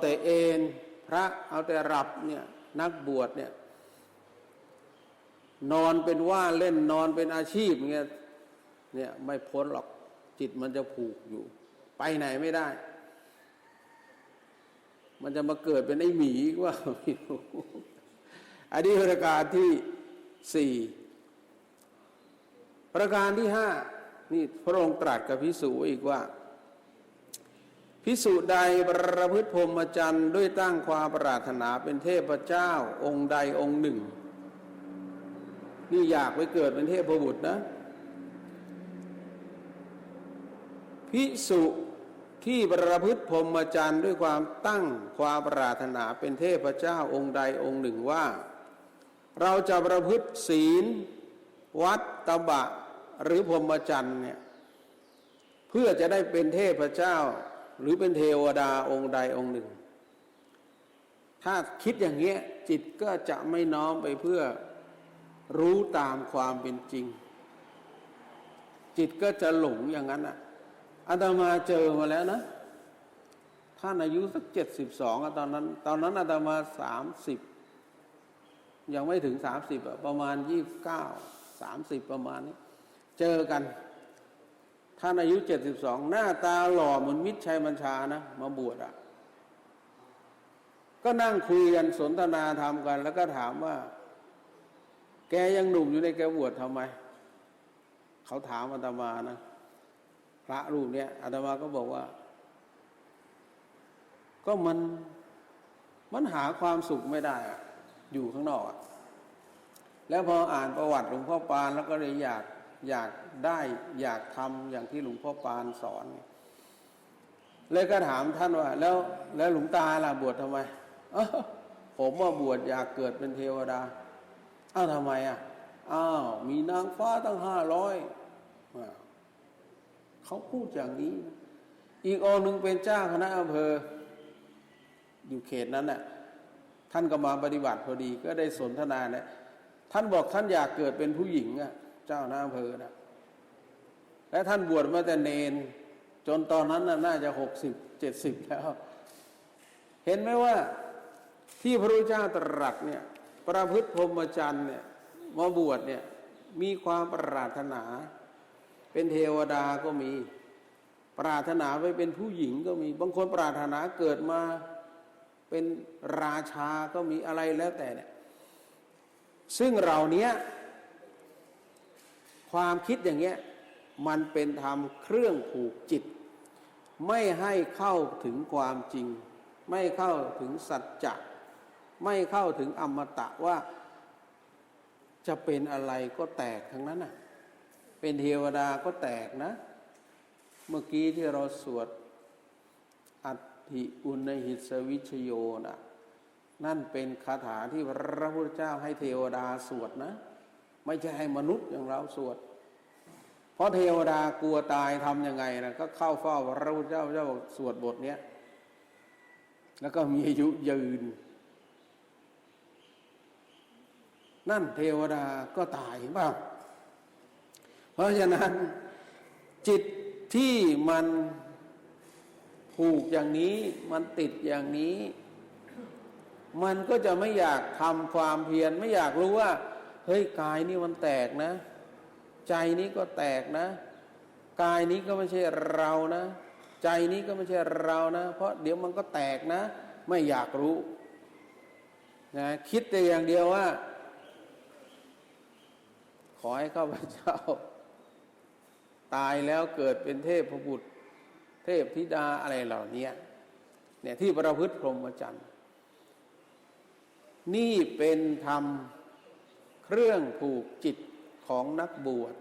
แต่เอนพระเอาแต่หลับเนี่ยนักบวชเนี่ยนอนเป็นว่าเล่นนอนเป็นอาชีพเงี้ยเนี่ยไม่พ้นหรอกจิตมันจะผูกอยู่ ไปไหนไม่ได้ มันจะมาเกิดเป็นไอ้หมีว่าไม่รู้อันนี้ประการที่สี่ประการที่ห้านี่พระองค์ตรัสกับพิสูจอีกว่า พิสุใดประพฤติพรหมจรรย์ด้วยตั้งความปรารถนาเป็นเทพเจ้าองค์ใดองค์หนึ่ง นี่อยากไปเกิดเป็นเทพบุตรนะ พิสุที่ประพฤติพรหมจรรย์ด้วยความตั้งความปรารถนาเป็นเทพเจ้าองค์ใดองค์หนึ่งว่า เราจะประพฤติศีล วัดตบะหรือพรหมจรรย์เนี่ยเพื่อจะได้เป็นเทพเจ้า หรือเป็นเทวดาองค์ใดองค์หนึ่ง ถ้าคิดอย่างเงี้ยจิตก็จะไม่น้อมไปเพื่อรู้ตามความเป็นจริง จิตก็จะหลงอย่างนั้นอะอาตมาเจอมาแล้วนะท่านอายุสักเจ็ดสิบสองตอนนั้น ตอนนั้นอาตมาสามสิบยังไม่ถึงสามสิบประมาณยี่บเก้าสามสิบประมาณนี้ เจอกัน ท่านอายุเจ็ดสิบสองหน้าตาหล่อเหมือนมิตรชัยบัญชานะ มาบวชอะ่ะ ก็นั่งคุยกันสนทนาธรรมกัน แล้วก็ถามว่า แกยังหนุ่มอยู่ในแกบวชทำไม เขาถามอาตมานะ พระรูปเนี้ยอาตมาก็บอกว่า ก็มันมันหาความสุขไม่ได้อะอยู่ข้างนอกอะแล้วพออ่านประวัติหลวงพ่อปานแล้วก็เลยอยาก อยากได้อยากทำอย่างที่หลวงพ่อปานสอน เลยก็ถามท่านว่า แล้วแล้วหลวงตาล่ะบวชทำไมอ้าวผมว่าบวชอยากเกิดเป็นเทวดาอ้าวทำไมอะอ้าวมีนางฟ้าตั้งห้าร้อยเขาพูดอย่างนี้ อีกองหนึ่งเป็นเจ้าคณะอำเภอ อยู่เขตนั้นน่ะท่านก็มาปฏิบัติพอดีก็ได้สนทนาเนี่ยท่านบอกท่านอยากเกิดเป็นผู้หญิงอะ เจ้าหน้าอำเภอนะและท่านบวชมาแต่เนน จนตอนนั้นน่าจะหกสิบเจ็ดสิบแล้ว เห็นไหมว่าที่พระพุทธเจ้าตรัสเนี่ยประพฤติพรหมจรรย์เนี่ยมาบวชเนี่ยมีความปรารถนา เป็นเทวดาก็มี ปรารถนาไปเป็นผู้หญิงก็มี บางคนปรารถนาเกิดมาเป็นราชาก็มีอะไรแล้วแต่เนี่ยซึ่งเราเนี้ย ความคิดอย่างเงี้ยมันเป็นธรรมเครื่องผูกจิต ไม่ให้เข้าถึงความจริง ไม่เข้าถึงสัจจะไม่เข้าถึงอมตะว่า จะเป็นอะไรก็แตกทั้งนั้นน่ะ เป็นเทวดาก็แตกนะ เมื่อกี้ที่เราสวดอัติอุณหิสวิชโยนะนั่นเป็นคาถาที่พระพุทธเจ้าให้เทวดาสวดนะ ไม่ใช่ให้มนุษย์อย่างเราสวด เพราะเทวดากลัวตายทำยังไงนะก็เข้าเฝ้าพระพุทธเจ้าเจ้าสวดบทเนี้ยแล้วก็มีอายุยืน นั่นเทวดาก็ตายเปล่าเพราะฉะนั้นจิตที่มันผูกอย่างนี้มันติดอย่างนี้ มันก็จะไม่อยากทำความเพียรไม่อยากรู้ว่า เฮ้ยกายนี่มันแตกนะ ใจนี้ก็แตกนะ กายนี้ก็ไม่ใช่เรานะ ใจนี้ก็ไม่ใช่เรานะ เพราะเดี๋ยวมันก็แตกนะ ไม่อยากรู้นะคิดแต่อย่างเดียวว่า ขอให้ข้าพเจ้า ตายแล้วเกิดเป็นเทพพบุตร เทพธิดาอะไรเหล่านี้เนี่ยที่ประพฤติพรหมจรรย์นี่เป็นธรรม เรื่องผูกจิตของนักบวช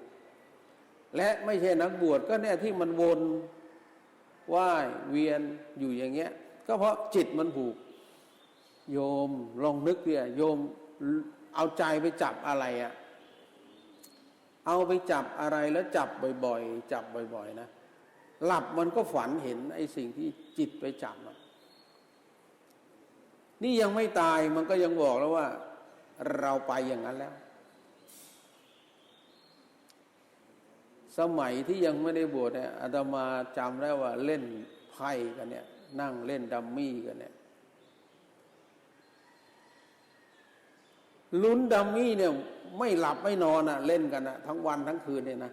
และไม่ใช่นักบวชก็เนี่ยที่มันวนว่ายเวียนอยู่อย่างเงี้ย ก็เพราะจิตมันผูก โยมลองนึกเนี่ยโยมเอาใจไปจับอะไรอะเอาไปจับอะไรแล้วจับบ่อยๆ จับบ่อย ๆ นะหลับมันก็ฝันเห็นไอ้สิ่งที่จิตไปจับอะนี่ยังไม่ตายมันก็ยังบอกแล้วว่า เราไปอย่างนั้นแล้ว สมัยที่ยังไม่ได้บวชเนี่ยอาตมาจำได้ว่าเล่นไพ่กันเนี่ย นั่งเล่นดัมมี่กันเนี่ยลุ้นดัมมี่เนี่ย ไม่หลับไม่นอนอะ่ะ เล่นกันอะ่ะ ทั้งวันทั้งคืนเนี่ยนะ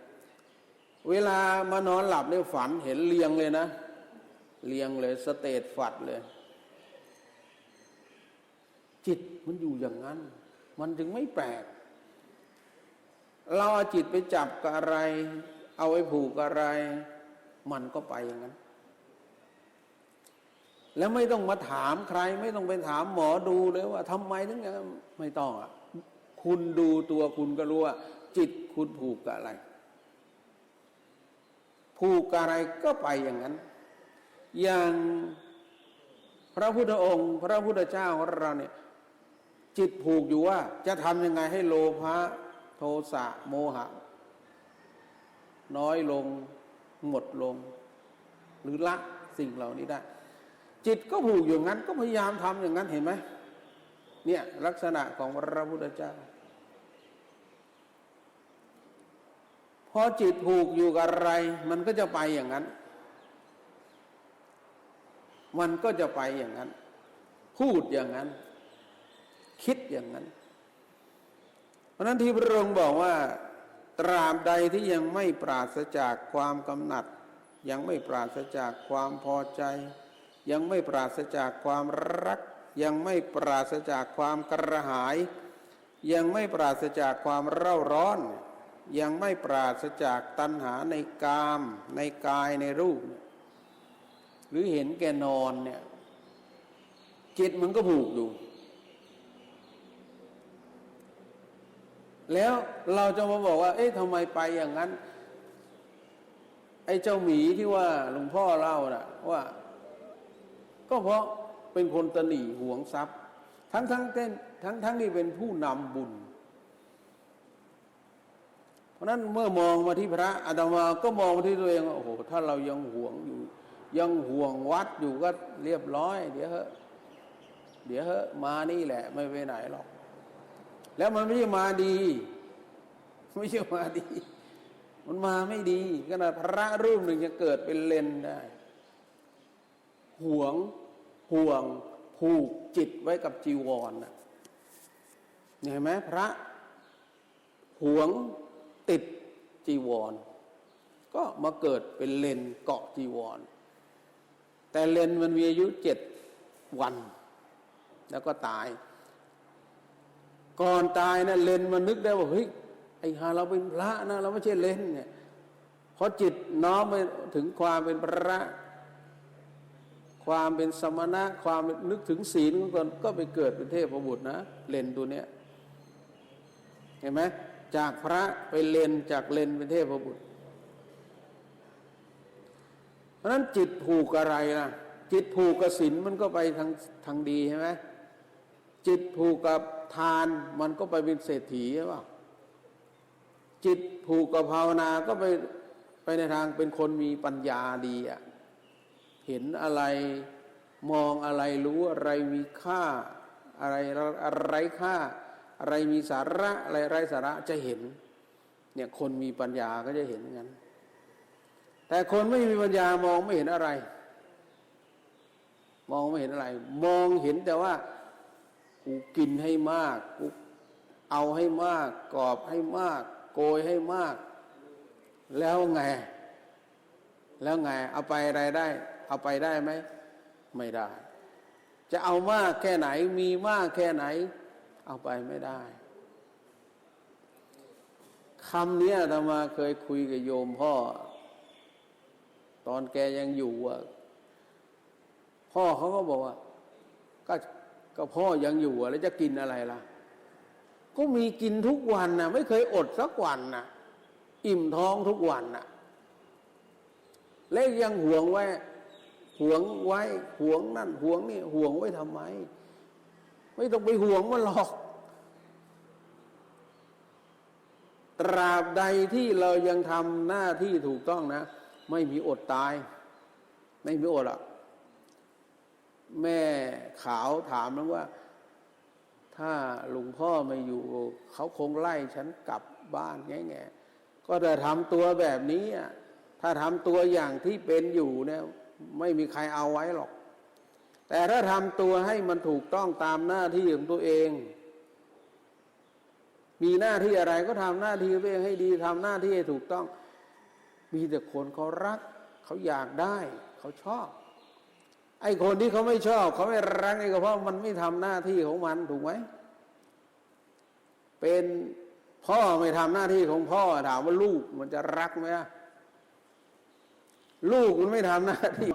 เวลามานอนหลับเนี่ยฝันเห็นเลียงเลยนะเลียงเลยสเตตฝัดเลย จิตมันอยู่อย่างนั้น มันจึงไม่แปลก เราเอาจิตไปจับกับอะไร เอาไปผูกอะไร มันก็ไปอย่างนั้น แล้วไม่ต้องมาถามใคร ไม่ต้องไปถามหมอดูเลยว่าทำไมถึงอย่างนั้นไม่ต้องอะคุณดูตัวคุณก็รู้ว่า จิตคุณผูกกับอะไร ผูกกับอะไรก็ไปอย่างนั้น อย่างพระพุทธองค์ พระพุทธเจ้าของเราเนี่ย จิตผูกอยู่ว่า จะทำยังไงให้โลภะโทสะโมหะ น้อยลงหมดลง หรือละสิ่งเหล่านี้ได้ จิตก็ผูกอย่างนั้นก็พยายามทำอย่างนั้นเห็นไหมเนี่ยลักษณะของพระพุทธเจ้า พอจิตผูกอยู่กับอะไร มันก็จะไปอย่างนั้น มันก็จะไปอย่างนั้น พูดอย่างนั้น คิดอย่างนั้น เพราะนั้นที่พระองค์บอกว่า ตราบใดที่ยังไม่ปราศจากความกำหนัด ยังไม่ปราศจากความพอใจ ยังไม่ปราศจากความรัก ยังไม่ปราศจากความกระหาย ยังไม่ปราศจากความเร่าร้อน ยังไม่ปราศจากตัณหาในกาม ในกายในรูป หรือเห็นแก่นอนเนี่ยจิตมันก็ผูกอยู่ แล้วเราจะมาบอกว่า เอ๊ะทำไมไปอย่างนั้น ไอ้เจ้าหมีที่ว่าหลวงพ่อเล่านะว่า ก็เพราะเป็นคนตนีหวงทรัพย์ ทั้งทั้งเต้นทั้งทั้งที่เป็นผู้นำบุญ เพราะนั้นเมื่อมองมาที่พระอาตมาก็มองมาที่ตัวเองว่าโอ้โหถ้าเรายังห่วงอยู่ ยังห่วงวัดอยู่ก็เรียบร้อย เดี๋ยวเหอะเดี๋ยวเหอะมานี่แหละ ไม่ไปไหนหรอก แล้วมันไม่ใช่มาดีไม่ใช่มาดี มันมาไม่ดีขนาดพระรูปหนึ่งจะเกิดเป็นเลนได้ ห่วงห่วงผูกจิตไว้กับจีวรนะเห็นไหมพระ ห่วงติดจีวร ก็มาเกิดเป็นเลนเกาะจีวร แต่เลนมันมีอายุเจ็ดวัน แล้วก็ตาย ก่อนตายนะเลนมันนึกได้ว่าเฮ้ยไอ้หาเราเป็นพระนะ เราไม่ใช่เลนเนี่ยเพราะจิตน้อมไปถึงความเป็นพระ ความเป็นสมณะ ความนึกถึงศีลขอนก็ไปเกิดเป็นเทพบุตรนะ เลนตัวเนี้ยเห็นไหมจากพระไปเลนจากเลนเป็นเทพบุตร เพราะนั้นจิตผูกอะไรล่ะจิตผูกกับศีลมันก็ไปทางทางดีใช่ไหมจิตผูกกับ ทานมันก็ไปเป็นเศรษฐีใช่ป่ะจิตผูกกับภาวนาก็ไปไปในทางเป็นคนมีปัญญาดีอะเห็นอะไรมองอะไรรู้อะไรมีค่า อะไรอะไรค่า อะไรมีสาระอะไรไร้สาระจะเห็น เนี่ยคนมีปัญญาก็จะเห็นงั้น แต่คนไม่มีปัญญามองไม่เห็นอะไร มองไม่เห็นอะไร มองเห็นแต่ว่า กูกินให้มาก กูเอาให้มาก กอบให้มาก โกยให้มาก แล้วไง แล้วไง เอาไปอะไรได้ เอาไปได้ไหม ไม่ได้ จะเอามากแค่ไหน มีมากแค่ไหน เอาไปไม่ได้คำนี้ธรรมาเคยคุยกับโยมพ่อ ตอนแกยังอยู่อะพ่อเขาก็บอกว่า ก็ ก็พ่อยังอยู่อะแล้วจะกินอะไรล่ะ ก็มีกินทุกวันนะไม่เคยอดสักวันนะอิ่มท้องทุกวันนะเล็กยังห่วงไว้ห่วงไว้ห่วงนั่นห่วงนี่ห่วงไว้ทำไม ไม่ต้องไปห่วงมันหรอกตราบใดที่เรายังทำหน้าที่ถูกต้องนะ ไม่มีอดตาย ไม่มีอดหรอก แม่ขาวถามแล้วว่า ถ้าหลวงพ่อไม่อยู่ เขาคงไล่ฉันกลับบ้านแง่ๆก็จะทำตัวแบบนี้อะถ้าทำตัวอย่างที่เป็นอยู่เนี่ย ไม่มีใครเอาไว้หรอก แต่ถ้าทำตัวให้มันถูกต้องตามหน้าที่ของตัวเอง มีหน้าที่อะไรก็ทำหน้าที่ตัวเองให้ดีทำหน้าที่ให้ถูกต้อง มีแต่คนเขารัก เขาอยากได้ เขาชอบ ไอ้คนที่เขาไม่ชอบเขาไม่รักนี่ก็เพราะมันไม่ทำหน้าที่ของมันถูกไหมเป็นพ่อไม่ทำหน้าที่ของพ่อถามว่าลูกมันจะรักไหมลูกมันไม่ทำหน้าที่